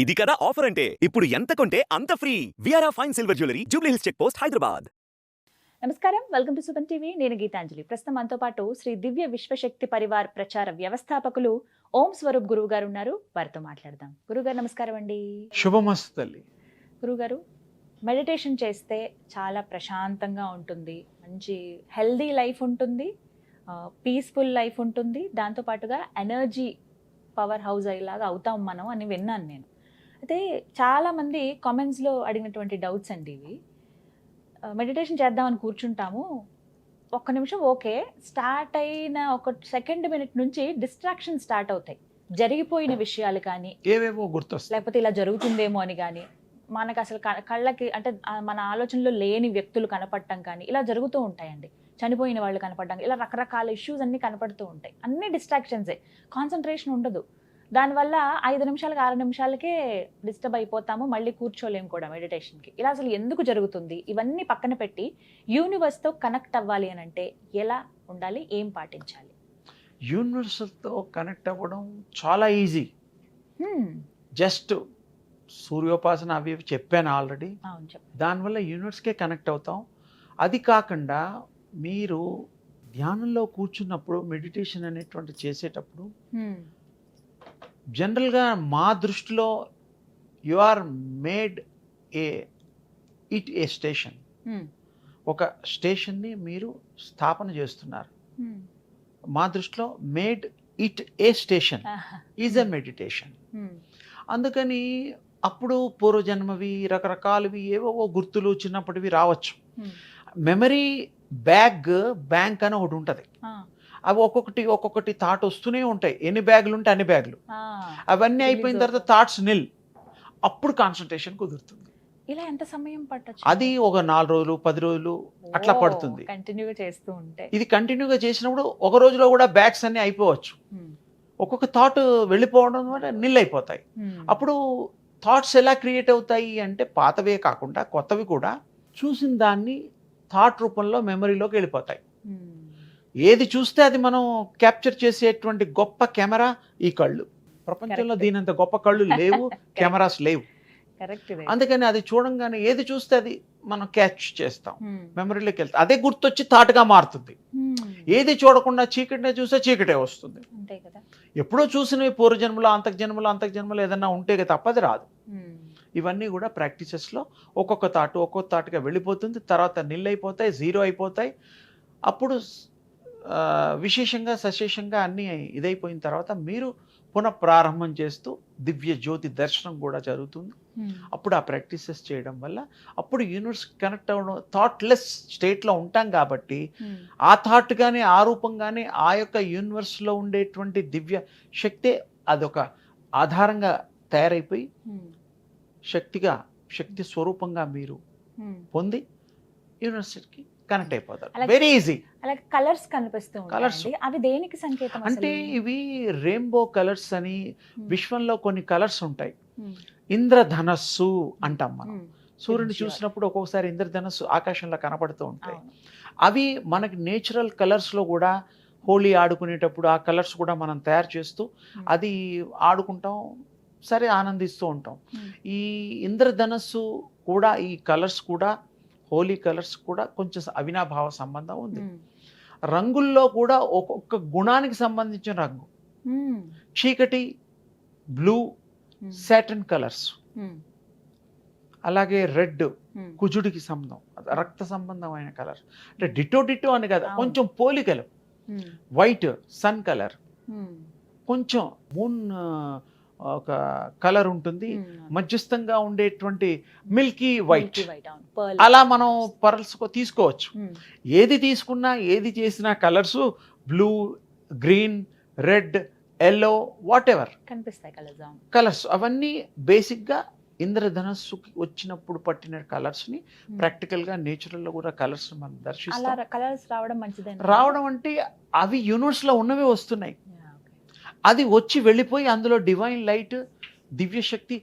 ఇది కదా ఆఫర్ అంటే? ఇప్పుడు ఎంత కొంటే అంత free విఆర్ఆ fine silver jewellery Jubilee Hills check post Hyderabad నమస్కారం వెల్కమ్ టు సుపన్ టీవీ నేను గీతాంజలి. ప్రస్తుతం మనతో పాటు శ్రీ దివ్య విశ్వశక్తి పరివార్ ప్రచార వ్యవస్థాపకులు ఓం స్వరూప్ గురువు గారు ఉన్నారు. వారితో మాట్లాడదాం. గురుగారు నమస్కారం అండి. శుభమస్తు తల్లి. గురుగారు మెడిటేషన్ చేస్తే చాలా ప్రశాంతంగా ఉంటుంది. మంచి హెల్దీ లైఫ్ ఉంటుంది. పీస్ఫుల్ లైఫ్ ఉంటుంది. దాంతోపాటుగా ఎనర్జీ పవర్ హౌస్ అయ్యేలాగా అవుతాం మనం అని విన్నాను నేను. అయితే చాలామంది కామెంట్స్లో అడిగినటువంటి డౌట్స్ అండి ఇవి. మెడిటేషన్ చేద్దామని కూర్చుంటాము. ఒక్క నిమిషం ఓకే. స్టార్ట్ అయిన ఒక సెకండ్ మినిట్ నుంచి డిస్ట్రాక్షన్ స్టార్ట్ అవుతాయి. జరిగిపోయిన విషయాలు కానీ ఏవేవో గుర్తొస్తాయి. లేకపోతే ఇలా జరుగుతుందేమో అని కానీ మనకు అసలు కళ్ళకి అంటే మన ఆలోచనలో లేని వ్యక్తులు కనపడటం కానీ ఇలా జరుగుతూ ఉంటాయండి. చనిపోయిన వాళ్ళు కనపడటం ఇలా రకరకాల ఇష్యూస్ అన్నీ కనపడుతూ ఉంటాయి. అన్ని డిస్ట్రాక్షన్సే. కాన్సన్ట్రేషన్ ఉండదు. దానివల్ల ఐదు నిమిషాలకి ఆరు నిమిషాలకే డిస్టర్బ్ అయిపోతాము మళ్ళీ కూర్చోలేము కూడా మెడిటేషన్కి. ఇలా అసలు ఎందుకు జరుగుతుంది? ఇవన్నీ పక్కన పెట్టి యూనివర్స్తో కనెక్ట్ అవ్వాలి అని అంటే ఎలా ఉండాలి? ఏం పాటించాలి? యూనివర్సల్తో కనెక్ట్ అవ్వడం చాలా ఈజీ. జస్ట్ సూర్యోపాసన అవి చెప్పాను ఆల్రెడీ. దానివల్ల యూనివర్స్కే కనెక్ట్ అవుతాం. అది కాకుండా మీరు ధ్యానంలో కూర్చున్నప్పుడు మెడిటేషన్ అనేటువంటి చేసేటప్పుడు జనరల్గా మా దృష్టిలో you are made a it a station. హ్మ్, ఒక స్టేషన్ని మీరు స్థాపన చేస్తున్నారు. హ్మ్. మా దృష్టిలో made it a station is a meditation. హ్మ్, అందుకని అప్పుడు పూర్వజన్మవి రకరకాలవి ఏవో గుర్తులు చిన్నప్పటివి రావచ్చు. మెమరీ బ్యాగ్ బ్యాంక్ అని ఒకటి ఉంటుంది. అవి ఒక్కొక్కటి ఒక్కొక్కటి థాట్ వస్తూనే ఉంటాయి. ఎన్ని బ్యాగులు ఉంటే అన్ని బ్యాగులు. అవన్నీ అయిపోయిన తర్వాత థాట్స్ నిల్. అప్పుడు కాన్సన్ట్రేషన్ కుదురుతుంది. ఇలా ఎంత సమయం పట్టచ్చు? అది ఒక నాలుగు రోజులు పది రోజులు అట్లా పడుతుంది. కంటిన్యూగా చేస్తూ ఉంటే. ఇది కంటిన్యూగా చేసినప్పుడు ఒక రోజులో కూడా బ్యాగ్స్ అన్నీ అయిపోవచ్చు. ఒక్కొక్క థాట్ వెళ్ళిపోవడం వల్ల నిల్ అయిపోతాయి. అప్పుడు థాట్స్ ఎలా క్రియేట్ అవుతాయి అంటే పాతవే కాకుండా కొత్తవి కూడా చూసిన దాన్ని థాట్ రూపంలో మెమరీలోకి వెళ్ళిపోతాయి. ఏది చూస్తే అది మనం క్యాప్చర్ చేసేటువంటి గొప్ప కెమెరా ఈ కళ్ళు. ప్రపంచంలో. దీనంత గొప్ప కళ్ళు లేవు కెమెరాస్ లేవు. అందుకని అది చూడంగానే ఏది చూస్తే అది మనం క్యాచ్ చేస్తాం. మెమరీలోకి వెళ్తాం. అదే గుర్తొచ్చి థాట్గా మారుతుంది. హ్మ్. ఏది చూడకుండా చీకటినే చూస్తే చీకటే వస్తుంది. ఎప్పుడో చూసినవి పూర్వజన్మలో అంతర్జన్మలో అంతర్జన్మలో ఏదన్నా ఉంటే తప్పది రాదు. హ్మ్, ఇవన్నీ కూడా ప్రాక్టీసెస్లో ఒక్కొక్క థాట్ ఒక్కొక్క థాట్గా వెళ్ళిపోతుంది. తర్వాత నిల్ అయిపోతాయి జీరో అయిపోతాయి. అప్పుడు విశేషంగా సశేషంగా అన్నీ ఇదైపోయిన తర్వాత మీరు పునః ప్రారంభం చేస్తూ దివ్య జ్యోతి దర్శనం కూడా జరుగుతుంది. అప్పుడు ఆ ప్రాక్టీసెస్ చేయడం వల్ల అప్పుడు యూనివర్స్ కనెక్ట్ అవ్వడం థాట్లెస్ స్టేట్లో ఉంటాం కాబట్టి. ఆ థాట్ కానీ ఆ రూపంగానే ఆ యొక్క యూనివర్స్లో ఉండేటువంటి దివ్య శక్తే అదొక ఆధారంగా తయారైపోయి. శక్తిగా శక్తి స్వరూపంగా మీరు. పొంది యూనివర్సిటీకి కనెక్ట్ అయిపోతారు వెరీ ఈజీ అలాగే కలర్స్ కనిపిస్తూ. ఉంటాయి అవి దేనికి సంకేతం అంటే? ఇవి రెయిన్బో కలర్స్ అని హ్మ్. విశ్వంలో కొన్ని కలర్స్ ఉంటాయి హ్మ్. ఇంద్రధనస్సు అంటాం మనం హ్మ్. సూర్యుని. చూసినప్పుడు ఒక్కొక్కసారి ఇంద్రధనస్సు ఆకాశంలో కనపడుతూ ఉంటాయి. అవి మనకి నేచురల్ కలర్స్లో కూడా హోలీ ఆడుకునేటప్పుడు ఆ కలర్స్ కూడా మనం తయారు చేస్తూ. అది ఆడుకుంటాం సరే ఆనందిస్తూ ఉంటాం. ఈ ఇంద్రధనస్సు కూడా ఈ కలర్స్ కూడా హోలీ కలర్స్ కూడా కొంచెం అవినాభావ సంబంధం ఉంది. రంగుల్లో కూడా ఒక్కొక్క గుణానికి సంబంధించిన రంగు. చీకటి బ్లూ. Saturn colours. అలాగే రెడ్. కుజుడికి సంబంధం రక్త సంబంధమైన కలర్ అంటే డిటో డిటో అని కదా. కొంచెం పోలికలు. White sun colour. కొంచెం మూన్ ఒక కలర్ ఉంటుంది. మధ్యస్థంగా ఉండేటువంటి మిల్కీ వైట్. అలా మనం పర్ల్స్ తీసుకోవచ్చు. ఏది తీసుకున్నా ఏది చేసినా colours blue green red yellow whatever కనిపిస్తాయి కలర్స్ అవును. కలర్స్ అవన్నీ బేసిక్గా ఇంద్రధనస్సుకి వచ్చినప్పుడు పట్టిన కలర్స్ని. ప్రాక్టికల్గా నేచురల్లో కూడా కలర్స్ మనం దర్శిస్తాం. కలర్స్ రావడం మంచిదే రావడం అంటే అవి యూనివర్స్లో ఉన్నవే వస్తున్నాయి. అది వచ్చి వెళ్ళిపోయి అందులో డివైన్ లైట్ దివ్యశక్తి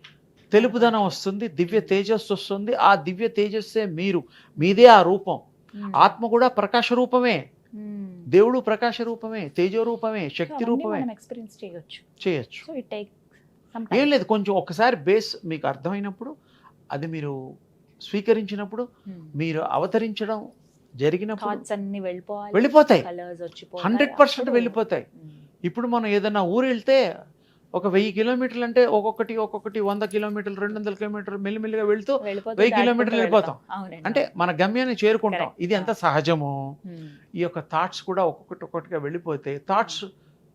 తెలుపుదనం వస్తుంది దివ్య తేజస్సు వస్తుంది. ఆ దివ్య తేజస్సే మీరు. మీదే ఆ రూపం. ఆత్మ కూడా ప్రకాశ రూపమే. దేవుడు ప్రకాశ రూపమే తేజో రూపమే శక్తి రూపమే. ఎక్స్పీరియన్స్ చేయొచ్చు. చేయొచ్చు. ఏం లేదు కొంచెం ఒక్కసారి బేస్ మీకు అర్థమైనప్పుడు అది మీరు స్వీకరించినప్పుడు Hmm. మీరు అవతరించడం జరిగినప్పుడు వెళ్ళిపోతాయి. హండ్రెడ్ పర్సెంట్ వెళ్ళిపోతాయి. Hmm. ఇప్పుడు మనం ఏదైనా ఊరు వెళ్తే ఒక వెయ్యి కిలోమీటర్లు అంటే ఒక్కొక్కటి ఒక్కొక్కటి వంద కిలోమీటర్లు రెండు వందల కిలోమీటర్లు మెల్లిమెల్లిగా వెళ్తూ వెయ్యి కిలోమీటర్లు వెళ్ళిపోతాం. అంటే మన గమ్యాన్ని చేరుకుంటాం. ఇది ఎంత సహజమో. ఈ యొక్క థాట్స్ కూడా ఒక్కొక్కటి ఒక్కొక్కటిగా వెళ్ళిపోతే థాట్స్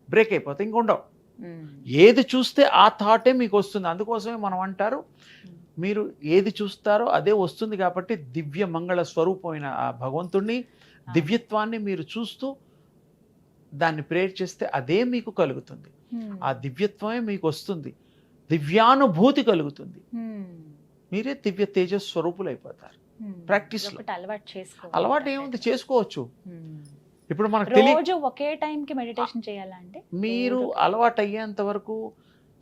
బ్రేక్ అయిపోతాయి ఇంకొండవు. ఏది చూస్తే ఆ థాటే మీకు వస్తుంది అందుకోసమే మనం అంటారు మీరు ఏది చూస్తారో అదే వస్తుంది కాబట్టి దివ్య మంగళ స్వరూపమైన ఆ భగవంతుణ్ణి. దివ్యత్వాన్ని మీరు చూస్తూ దాన్ని ప్రేర్ చేస్తే అదే మీకు కలుగుతుంది. Hmm. ఆ దివ్యత్వమే మీకు వస్తుంది. దివ్యానుభూతి కలుగుతుంది. Hmm. మీరే దివ్య తేజస్ స్వరూపులు అయిపోతారు. ఒకటి అలవాటు ఏముంది? చేసుకోవచ్చు. Hmm. ఇప్పుడు మనకు తెలియ రోజు ఒకే టైం కి మెడిటేషన్ చేయాలంటే మీరు అలవాటు అయ్యేంత వరకు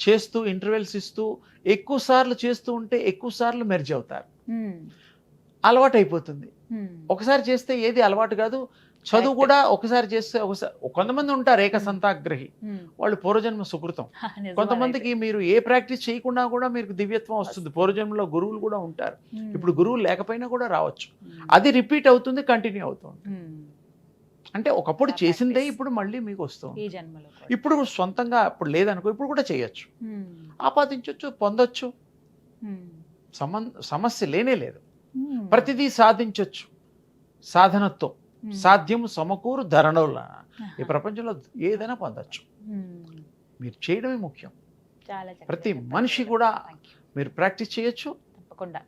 చేస్తూ ఇంటర్వెల్స్ ఇస్తూ ఎక్కువ సార్లు చేస్తూ ఉంటే ఎక్కువ సార్లు మెర్జ్ అవుతారు. అలవాటు అయిపోతుంది. ఒకసారి చేస్తే ఏది అలవాటు కాదు చదువు. కూడా ఒకసారి చేస్తే ఒకసారి కొంతమంది ఉంటారు ఏకసంతాగ్రహి Hmm. వాళ్ళు పూర్వజన్మ సుకృతం కొంతమందికి మీరు ఏ ప్రాక్టీస్ చేయకుండా కూడా మీకు దివ్యత్వం వస్తుంది పూర్వజన్మలో గురువులు కూడా ఉంటారు. Hmm. ఇప్పుడు గురువులు లేకపోయినా కూడా రావచ్చు Hmm. అది రిపీట్ అవుతుంది కంటిన్యూ అవుతుంది Hmm. అంటే ఒకప్పుడు చేసిందే. ఇప్పుడు మళ్ళీ మీకు వస్తుంది. ఇప్పుడు సొంతంగా ఇప్పుడు లేదనుకో ఇప్పుడు కూడా చేయొచ్చు Hmm. ఆపాదించవచ్చు పొందొచ్చు Hmm. సమస్య లేనే లేదు Hmm. ప్రతిదీ సాధించవచ్చు సాధనతో Hmm. సాధ్యము సమకూరు ధరణుల ఈ. ప్రపంచంలో ఏదైనా పొందొచ్చు Hmm. మీరు చేయడమే ముఖ్యం ప్రతి మనిషి. కూడా. మీరు ప్రాక్టీస్ చేయొచ్చు తప్పకుండా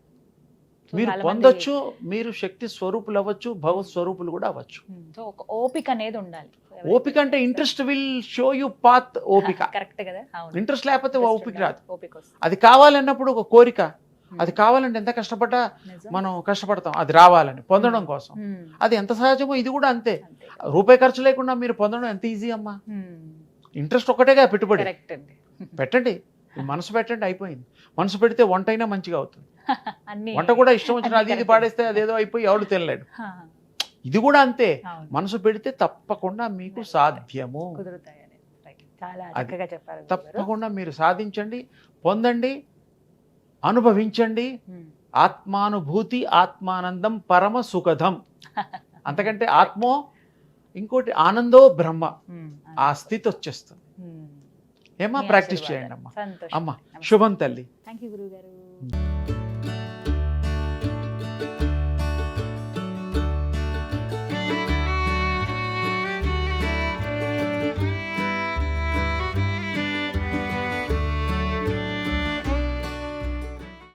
మీరు పొందొచ్చు మీరు శక్తి స్వరూపులు అవ్వచ్చు భగవత్ స్వరూపులు కూడా అవ్వచ్చు Hmm. సో ఒక ఓపిక అనేది ఉండాలి ఓపిక అంటే interest will show you path ఓపిక కరెక్ట్ కదా అవును ఇంట్రెస్ట్ లేకపోతే ఓపిక. రాదు అది కావాలన్నప్పుడు ఒక కోరిక. అది కావాలంటే ఎంత కష్టపడ్డా. మనం కష్టపడతాం. అది రావాలని పొందడం కోసం. అది ఎంత సహజమో ఇది కూడా అంతే. రూపాయి ఖర్చు లేకుండా మీరు పొందడం ఎంత ఈజీ అమ్మా. ఇంట్రెస్ట్ ఒకటేగా పెట్టుబడి. పెట్టండి. మనసు పెట్టండి అయిపోయింది. మనసు పెడితే వంట అయినా మంచిగా అవుతుంది. వంట కూడా ఇష్టం వచ్చిన అది ఇది. పాడేస్తే అదేదో అయిపోయి ఎవడు తినలేడు. ఇది కూడా అంతే. మనసు పెడితే తప్పకుండా మీకు సాధ్యము. తప్పకుండా మీరు సాధించండి పొందండి. అనుభవించండి. ఆత్మానుభూతి ఆత్మానందం పరమ సుఖదం అంతకంటే ఆత్మో ఇంకోటి ఆనందో బ్రహ్మ. ఆ స్థితి వచ్చేస్తుంది. ఏమా ప్రాక్టీస్. చేయండి అమ్మా అమ్మ. శుభం తల్లి థ్యాంక్ యూ గురుగారు